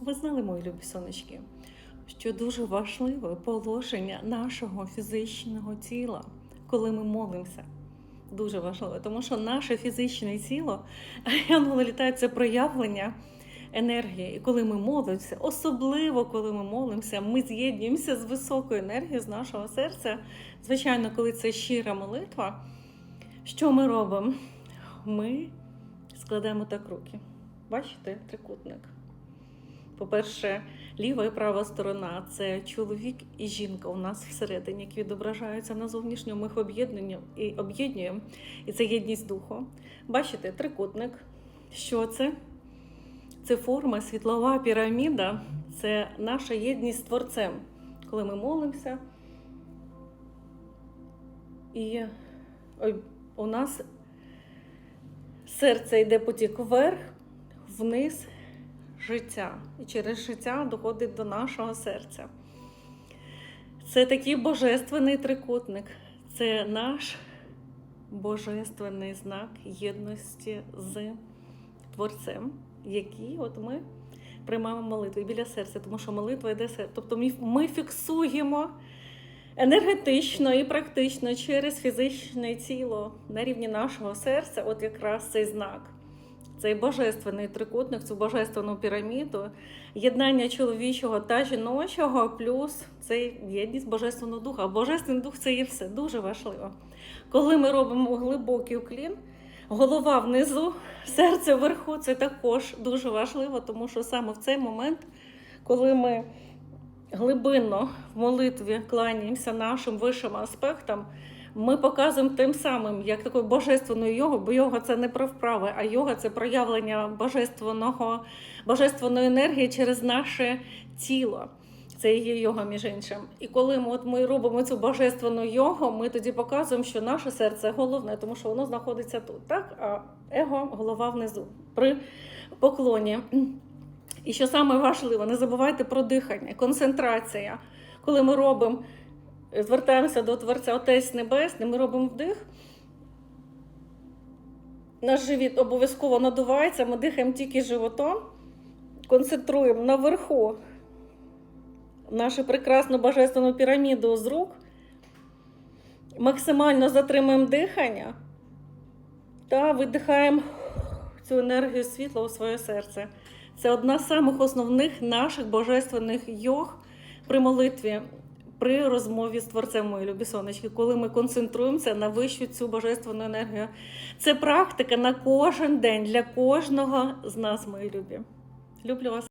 Ви знали, мої любі сонечки, що дуже важливе положення нашого фізичного тіла, коли ми молимося. Дуже важливо, тому що наше фізичне тіло, літають, це проявлення енергії. І коли ми молимося, особливо коли ми молимося, ми з'єднуємося з високою енергією з нашого серця. Звичайно, коли це щира молитва, що ми робимо? Ми складаємо так руки. Бачите, трикутник. По-перше, ліва і права сторона це чоловік і жінка у нас всередині, які відображаються на зовнішньому, їх об'єднуємо і об'єднуємо. І це єдність духу. Бачите, трикутник. Що це? Це форма, світлова піраміда, це наша єдність з Творцем. Коли ми молимося, і у нас серце йде потік вверх, вниз життя. І через життя доходить до нашого серця. Це такий божественний трикутник. Це наш божественний знак єдності з Творцем, який от ми приймаємо молитву біля серця, тому що молитва йде серце. Тобто ми, фіксуємо енергетично і практично через фізичне тіло на рівні нашого серця, от якраз цей знак. Цей божественний трикутник, цю божественну піраміду, єднання чоловічого та жіночого, плюс цей єдність божественного духа. Божественний дух це є все дуже важливо. Коли ми робимо глибокий уклін, голова внизу, серце вверху, це також дуже важливо, тому що саме в цей момент, коли ми глибинно в молитві кланяємося нашим вищим аспектам, ми показуємо тим самим, як такою божественною йогою, бо йога це не про вправи, а йога це проявлення божественного, божественної енергії через наше тіло. Це і є йога, між іншим. І коли ми, от ми робимо цю божественну йогу, ми тоді показуємо, що наше серце головне, тому що воно знаходиться тут, так? А его голова внизу при поклоні. І що саме важливо, не забувайте про дихання, концентрація. Коли ми робимо, звертаємося до Творця Отець Небесний, ми робимо вдих. Наш живіт обов'язково надувається, ми дихаємо тільки животом, концентруємо наверху нашу прекрасну божественну піраміду з рук, максимально затримуємо дихання та видихаємо цю енергію світла у своє серце. Це одна з самих основних наших божественних йог при молитві, при розмові з творцем мої любі сонечки, коли ми концентруємося на вищу цю божественну енергію. Це практика на кожен день для кожного з нас, мої любі. Люблю вас.